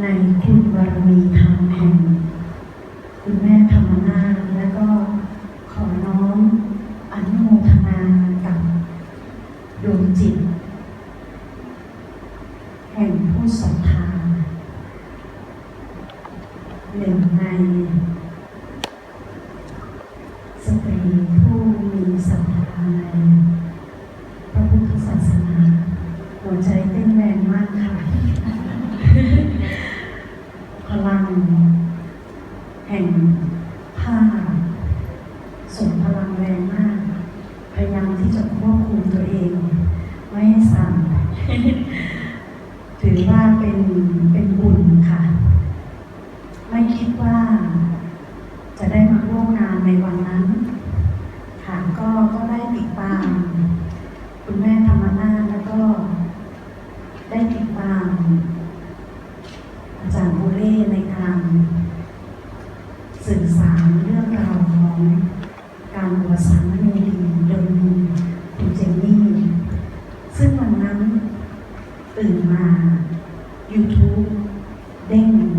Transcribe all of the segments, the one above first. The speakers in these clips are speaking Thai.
ในคุณบารมีธรรมแห่ง คุณแม่ธรรมนาถ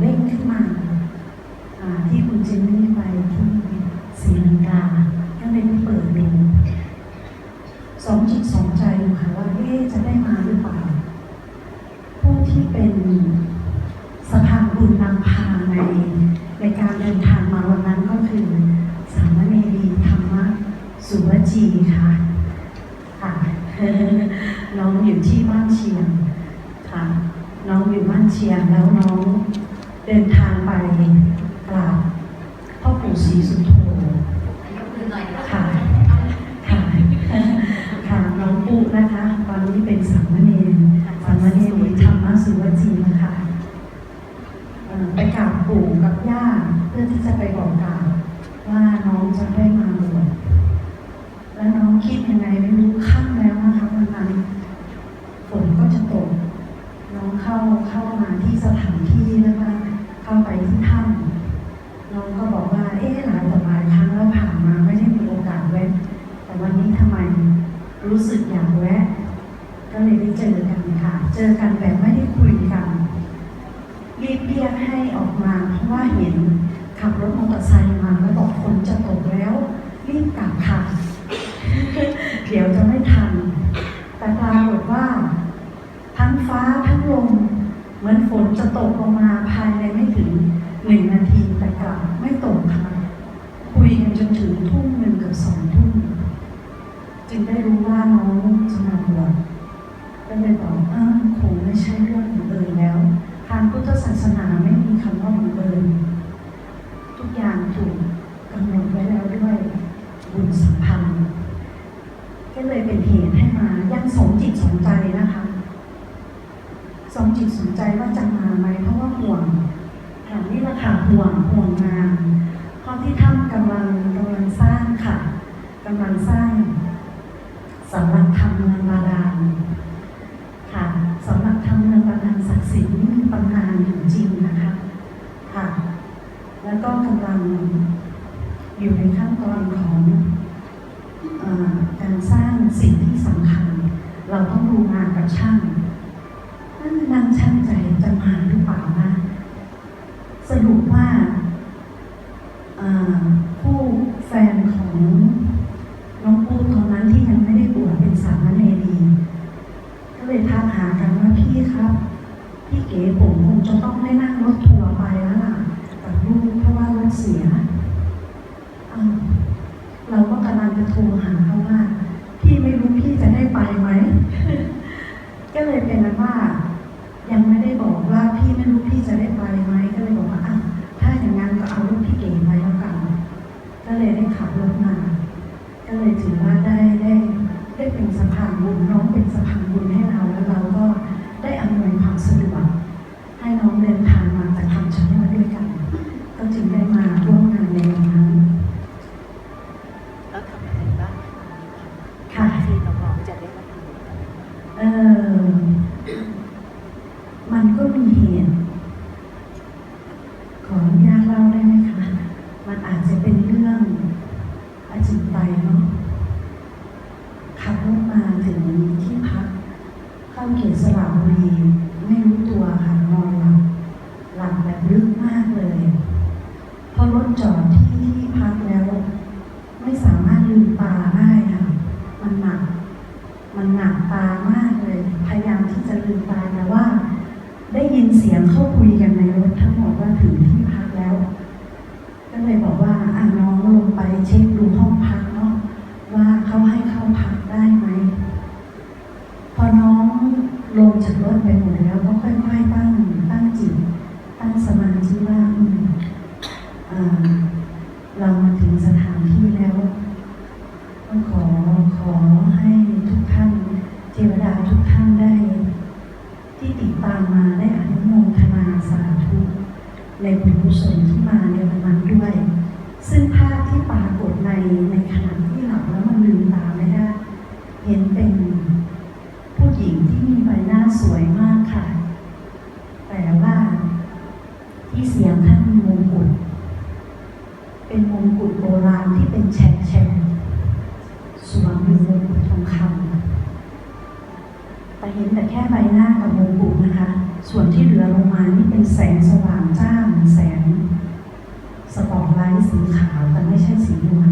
เร่งขึ้นมาที่คุณเจนนี่ไปที่ศรีลังกานั่นเป็นเปิดดูสองจิตสองใจค่ะว่าเอ๊จะได้มาหรือเปล่า ผู้ที่เป็นสภาพบุญนำพาในในการเดินทางมาวันนั้นก็คือ สามเณรีธรรมะสุวจีค่ะ ที่จะไปบอกก ถมอเตอร์ไซค์มาแล้วบอกคนจะตกแล้ว รีบกลับค่ะ เดี๋ยวจะไม่ทัน แต่ปรากฏว่า ทั้งฟ้าทั้งลมเหมือนฝนจะตกลงมาภายในไม่ถึง สมจิตสนใจว่าจะมาไหมเพราะว่าห่วงค่ะนี่แหละค่ะห่วงห่วงงานเพราะที่ถ้านกำลังกำลังสร้างค่ะกำลังสร้างสำหรับทำเงินบาดาลค่ะสำหรับทำเงินบาดาลศักดิ์สิทธิ์มีปัญหานอยู่จริงนะคะค่ะ แล้วก็กำลังอยู่ใน กันว่าพี่ครับ พี่เก๋ผมคงจะต้องได้นั่งรถทัวร์ไปแล้วล่ะแต่ลูกเพราะว่ารถเสีย มันหนักตามากเลย พยายามที่จะลืมตาแต่ว่า ได้ยินเสียงเขาคุยกันในรถทั้งหมดว่าถึงที่พักแล้ว ก็เลยบอกว่าอ่าน้องลงไปเช็คดูห้องพัก ในบุญกุศลที่มาในวันนั้นด้วย ซึ่งภาพที่ปรากฏในในขณะที่หลับแล้วมันลืมตาไม่ได้ เห็นเป็นผู้หญิงที่มีใบหน้าสวยมากค่ะ แต่ว่าที่เสียงท่านมีมงกุฎเป็นมงกุฎโบราณที่เป็นแฉกแฉกสวมอยู่บนทองคำ แต่เห็นแต่แค่ใบหน้ากับมงกุฎนะคะ ส่วนที่เหลือลงมานี่เป็นแสงสว่างจ้าเหมือนแสง ส ปอตไลท์สีขาวแต่ไม่ใช่สีนวล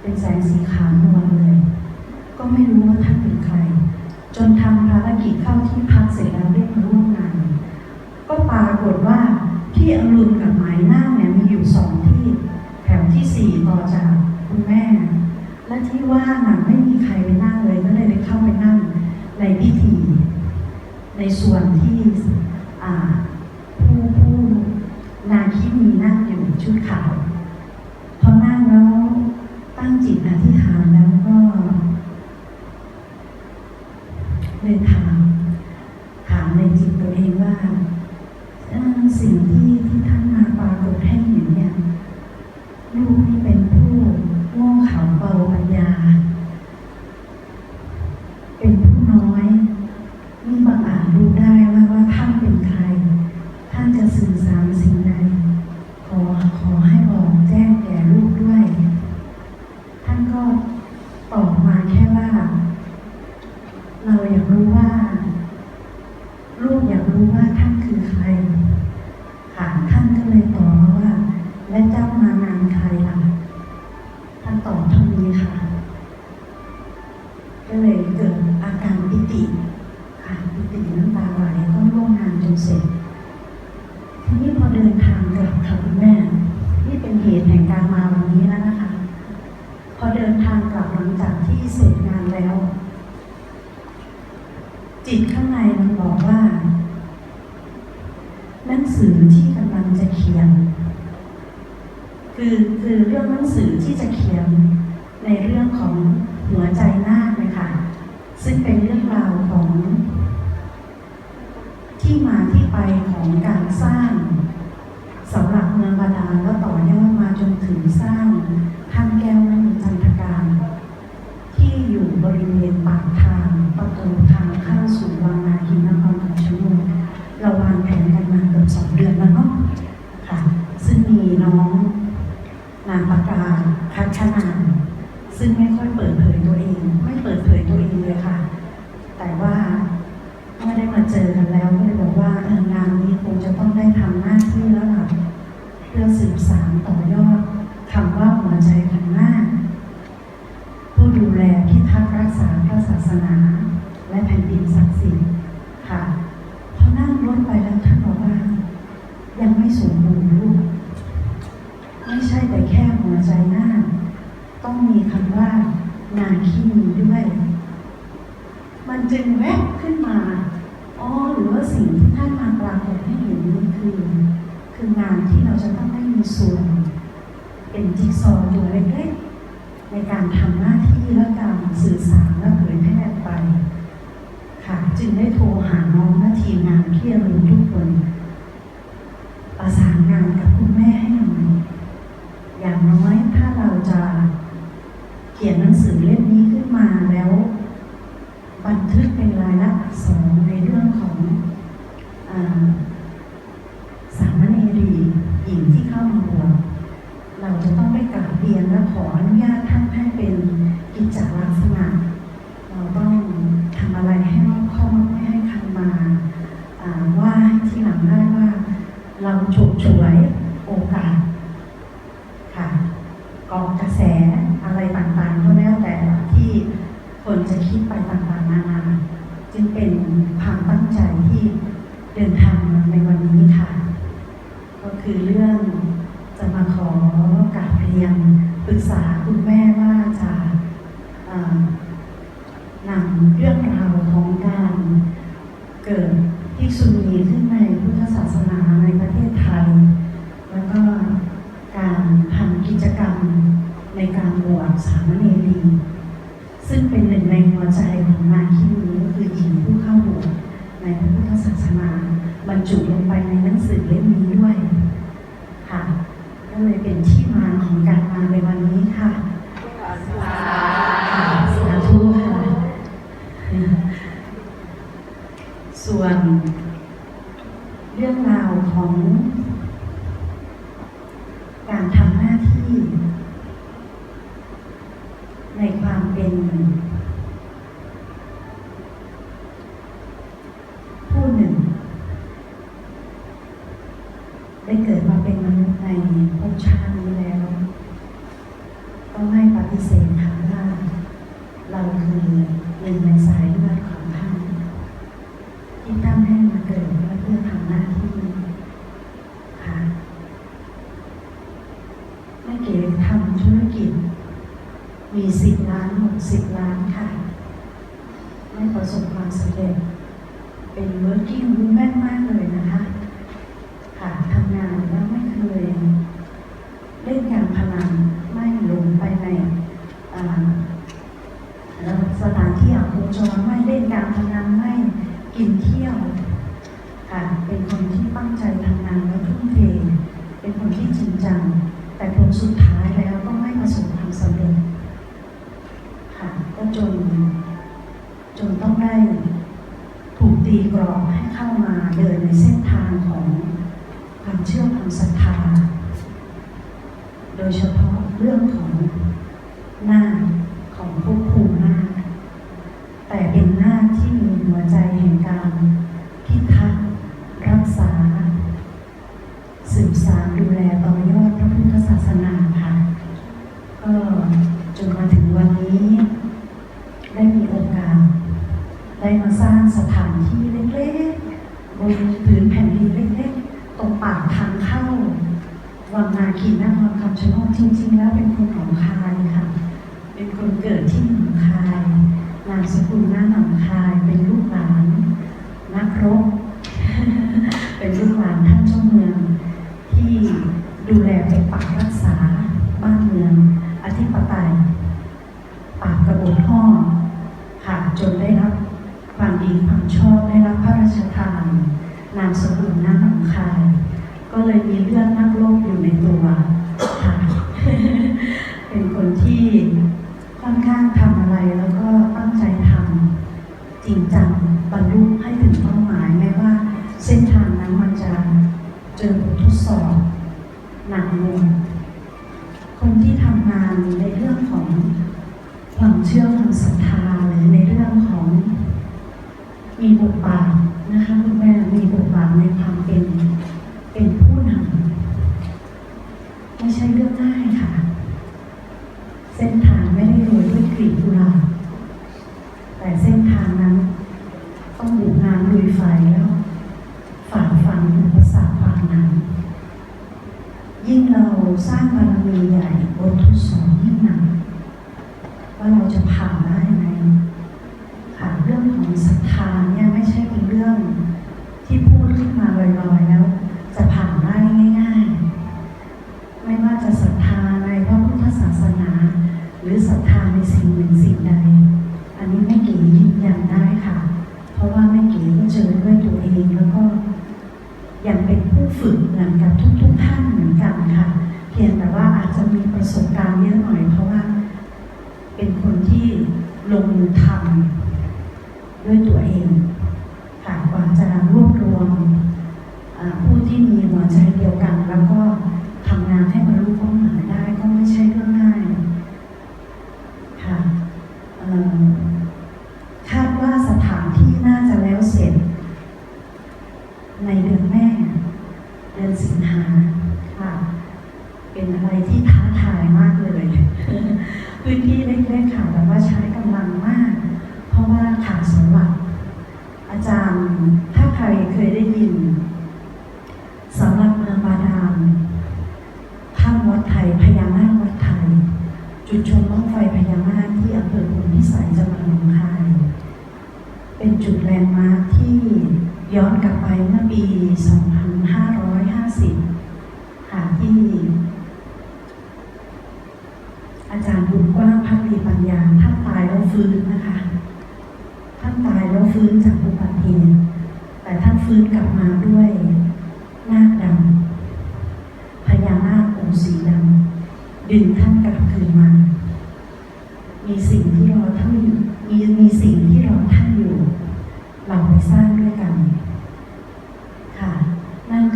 เป็นแสงสีขาวนวลเลย ก็ไม่รู้ว่าท่านเป็นใคร จนทำภารกิจเข้าที่พักเสร็จแล้วเรียกมาร่วมงาน ก็ปรากฏว่าพี่อรุณกับหมายนาเนี่ยมีอยู่สองที่ แถวที่สี่ต่อจากคุณแม่ และที่ว่างอะไม่มีใครไปนั่งเลยก็เลยได้เข้าไปนั่งในพิธี ในส่วนที่อ่าผู้ผู้นาคีมีนั่งอยู่ชุดขาวพอนั่งแล้วตั้งจิตอธิษฐานแล้วก็เลยถาม ถามในจิตตัวเองว่าเอ่อสิ่งที่ที่ท่านมาปรากฏให้เห็นเนี่ย ลูกนี่เป็นผู้โง่เขลาเบาปัญญา เป็นผู้น้อยนี่บังอาจรู้ได้ว่าว่าท่านเป็นใคร ท่านจะสื่อสารสิ่งใด ขอขอให้บอกแจ้งแก่ลูกด้วย ท่านก็ตอบมาแค่ว่า เราอยากรู้ว่า ลูกอยากรู้ว่าท่านคือใคร ค่ะท่านก็เลยตอบมาว่า และเจ้ามานานใครล่ะ ท่านตอบเท่านี้ค่ะ ก็เลยเกิดอาการปิ ติค่ะปิติน้ำตาไหลก็ร่วมงานจนเสร็จ ทีนี้พอเดินทางกลับค่ะคุณแม่ นี่เป็นเหตุแห่งการมาวันนี้แล้วนะคะ พอเดินทางกลับหลังจากที่เสร็จงานแล้ว จิตข้างในมันบอกว่าหนังสือที่กำลังจะเขียน คือคือเรื่องหนังสือที่จะเขียนเรื่องของหัวใจนาคเลยค่ะ ซึ่งเป็นเรื่องราวของ ที่มาที่ไปของการสร้างสำหรับเมืองบาดาลแล้วต่อยอดมาจนถึงสร้างถ้ำแก้วมณีจันทการ ที่อยู่บริเวณปากทางประตูทางเข้าสู่วังนาคินนครราชสีมาเราวางแผนกันมาเกือบสองเดือนแล้วเนาะค่ะ ซึ่งมีน้องนางประกาศคัชนานซึ่งไม่ค่อยเปิดเผยตัวเอง ไม่เปิดเผยตัวเองเลยค่ะ แต่ว่าเมื่อได้มาเจอกันแล้วก็เลยบอกว่าเอองานนี้คงจะต้องได้ทำหน้าที่แล้วล่ะเพื่อสืบสานต่อยอดคำว่าหัวใจพันหน้า ผู้ดูแลพิทักษ์รักษาพระศาสนา และแผ่นดินศักดิ์สิทธิ์ค่ะพอนั่งรถไปแล้วท่านบอกว่า ยังไม่สมบูรณ์ลูก ไม่ใช่แต่แค่หัวใจหน้า ต้องมีคำว่า นาคีมีด้วย มันจึงแวบขึ้นมา อ๋อ หรือว่าสิ่งที่ท่านมาปรากฏให้เห็นนี่คือ คืองานที่เราจะต้องได้มีส่วน เป็นจิ๊กซอว์ตัวเล็กๆ ในการทำหน้าที่และการ สื่อสารและเผยแพร่ไป ค่ะ จึงได้โทรหาน้องและทีมงานที่อรู้ทุกคน ประสานงานกับคุณแม่ให้หน่อยอย่างน้อยถ้าเราจะเขียนหนังสือเล่มนี้ขึ้นมาแล้ว บันทึกเป็นลายลักษณ์อักษรในเรื่องของอาสามเณรีหญิงที่เข้ามาบวชเราจะต้องได้กราบเรียนและขออนุญาตท่านให้เป็นกิจจลักษณะ เราต้องทำอะไรให้รอบคอบไม่ให้ใครมาอ่าว่าให้ที่หลังได้ว่า เราฉกฉวยโอกาส ค่ะกองกระแสอะไรต่างๆก็แล้วแต่ที่คนจะคิดไปต่างๆนานาจึง เดินทางมาในวันนี้ค่ะ ก็คือเรื่องจะมาขอกราบเรียนปรึกษาคุณแม่ว่าจะนำเรื่องราวของการเกิดที่สุนีขึ้นในพุทธศาสนาในประเทศไทย แล้วก็การทำกิจกรรมในการบวชสามเณรีซึ่งเป็นหนึ่งในหัวใจของงานที่นี้ก็คือหญิงผู้เข้าบวชในพระพุทธศาสนาบรร จุลงไปในหนังสือเล่มนี้ด้วยค่ะก็เลยเป็นที่มาของการมาในวันนี้ค่ะสาธุค่ะส่วนเรื่องราวของ 10 ล้านค่ะได้ประสบความสำเร็จเป็น working w o m น จนต้องได้ถูกตีกรอบให้เข้ามาเดินในเส้นทางของความเชื่อความศรัทธา โดยเฉพาะเรื่องของหน้าของพวก วังนาคีนาวังคำชะโนดจริงๆ แล้วเป็นคนหนองคายค่ะ เป็นคนเกิดที่หนองคายนามสกุลหน้าหนองคายเป็นลูกหลานนักรบเป็นลูกหลานท่านเจ้าเมือง ที่ดูแลปกปักรักษาบ้านเมืองอธิปไตยปาบกบฏห้องค่ะจนได้รับความดีความชอบได้รับพระราชทานนามสกุลหน้าหนองคาย จริงจังบรรลุให้ถึงเป้าหมายแม้ว่า เส้นทางนั้นมันจะเจอบททดสอบหนักหน่วงคนที่ทำงานในเรื่องของความเชื่อความศรัทธาหรือในเรื่องของ มีบทบาทนะคะคุณแม่มีบทบาทในความเป็นเป็นผู้นำไม่ใช่เรื่องง่ายค่ะ เส้นทางไม่ได้โรยด้วยกลีบกุหลาบแต่เส้นทางนั้น ต้องบุกน้ำลุยไฟแล้วฝ่าฟันอุปสรรคความหนักยิ่งเราารมีใหญ่บนทุกสองยิ่งหนักว่าเราจะผ่าน ชุดชนบ้องไฟพญานาคที่อำเภอพลพิสัยจังหวัดหนองคาย เป็นจุดแลนด์มาร์คที่ย้อนกลับไปเมื่อปี 2550 ค่ะที่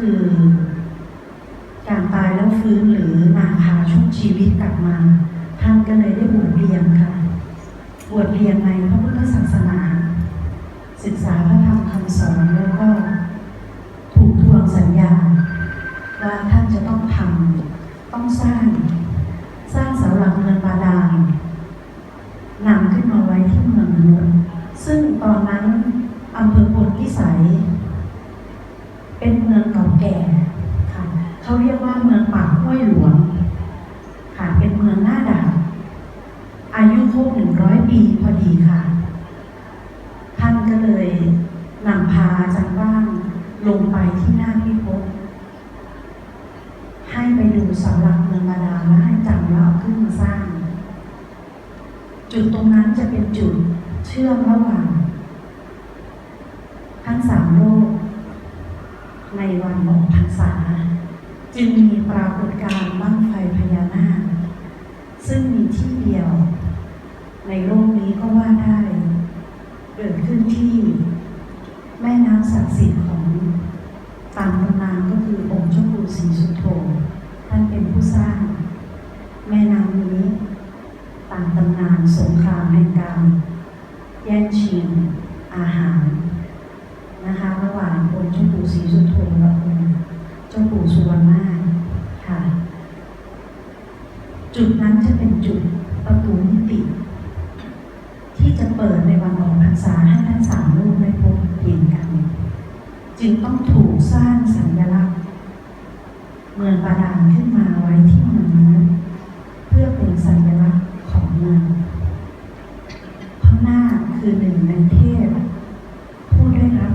คือ การตายแล้วฟื้นหรือนาคาชุบชีวิตกลับมา ท่านก็เลยได้บวชเรียนค่ะ บวชเรียนในพระพุทธศาสนา ศึกษาพระธรรมคำสอนแล้วก็ทวงสัญญา ว่าท่านจะต้องทำต้องสร้าง สร้างเสาหลักเมืองบาดาลนำขึ้นมาไว้ที่เมืองมนุษย์ซึ่งตอนนั้นอำเภอพลพิสัย เป็นเมืองเก่าแก่ค่ะ เขาเรียกว่าเมืองปากห้วยหลวง ค่ะ เป็นเมืองหน้าด่านอายุ ครบหนึ่งร้อยปีพอดีค่ะ ท่านก็เลยนำพาจารย์ว่างลงไปที่หน้าพิภพให้ไปดูสาหลักเมืองบาดาลและให้จำแล้วเอาขึ้นมาสร้าง จุดตรงนั้นจะเป็นจุดเชื่อมระหว่างทั้งสามโลก ในวันออกพรรษา จึงมีปรากฏการณ์บั้งไฟพญานาคซึ่งมีที่เดียว ในโลกนี้ก็ว่าได้ เกิดขึ้นที่ แม่น้ำศักดิ์สิทธิ์ของตามตำนานก็คือองค์เจ้าปู่ศรีสุโธท่านเป็นผู้สร้าง แม่น้ำนี้ ตามตำนานสงครามแห่งการแย่งชิงอาหาร นะคะระหว่างองค์เจ้าปู่ศรีสุโธและองค์เจ้าปู่สุวรรณนาถค่ะ จุดนั้นจะเป็นจุดประตูมิติ ที่จะเปิดในวันออกพรรษาให้ทั้งสามลูกได้พบเห็นกัน จึงต้องถูกสร้างสัญลักษณ์เมืองบาดาลขึ้นมาไว้ที่เมืองนั้นเพื่อเป็นสัญลักษณ์ของเมืองพราะนาคคือหนึ่งในเทพผู้ได้รับ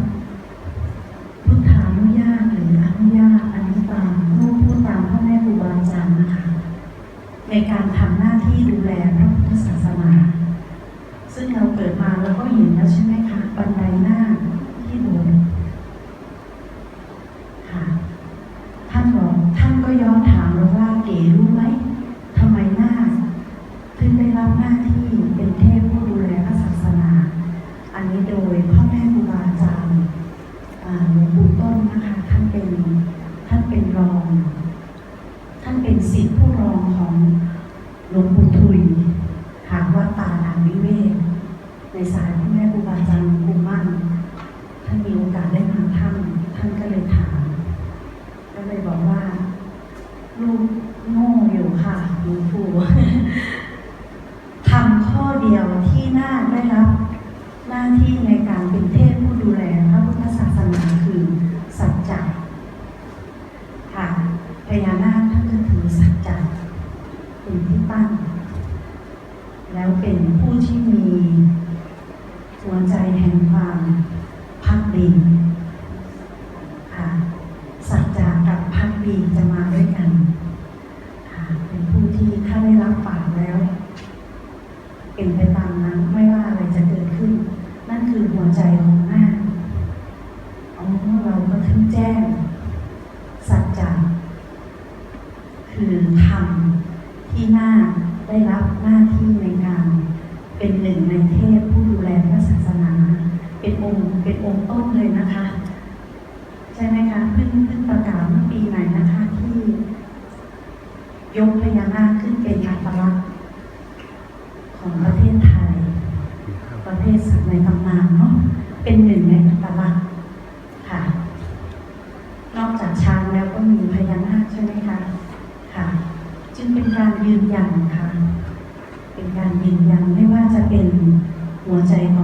พุทธานุญาตหรืออนุญาตอนนี้ตามรูปพูดตามพ่อแม่ครูบาอาจารย์นะคะในการทำหน้าที่ดูแลพระพุทธศาสนา ซึ่งเราเกิดมาแล้วก็เห็นแล้วใช่ไหมคะบันไดหน้า องค์เป็นองค์ต้นเลยนะคะ ใช่ไหมคะเพิ่งเพิ่งประกาศเมื่อปีไหนนะคะที่ ยกพญานาคขึ้นเป็นอัตลักษณ์ของประเทศไทย ประเทศสัตว์ในตำนานเนาะเป็นหนึ่งในอัตลักษณ์ค่ะ นอกจากช้างแล้วก็มีพญานาคใช่ไหมคะค่ะ จึงเป็นการยืนยันค่ะ เป็นการยืนยันไม่ว่าจะเป็นหัวใจข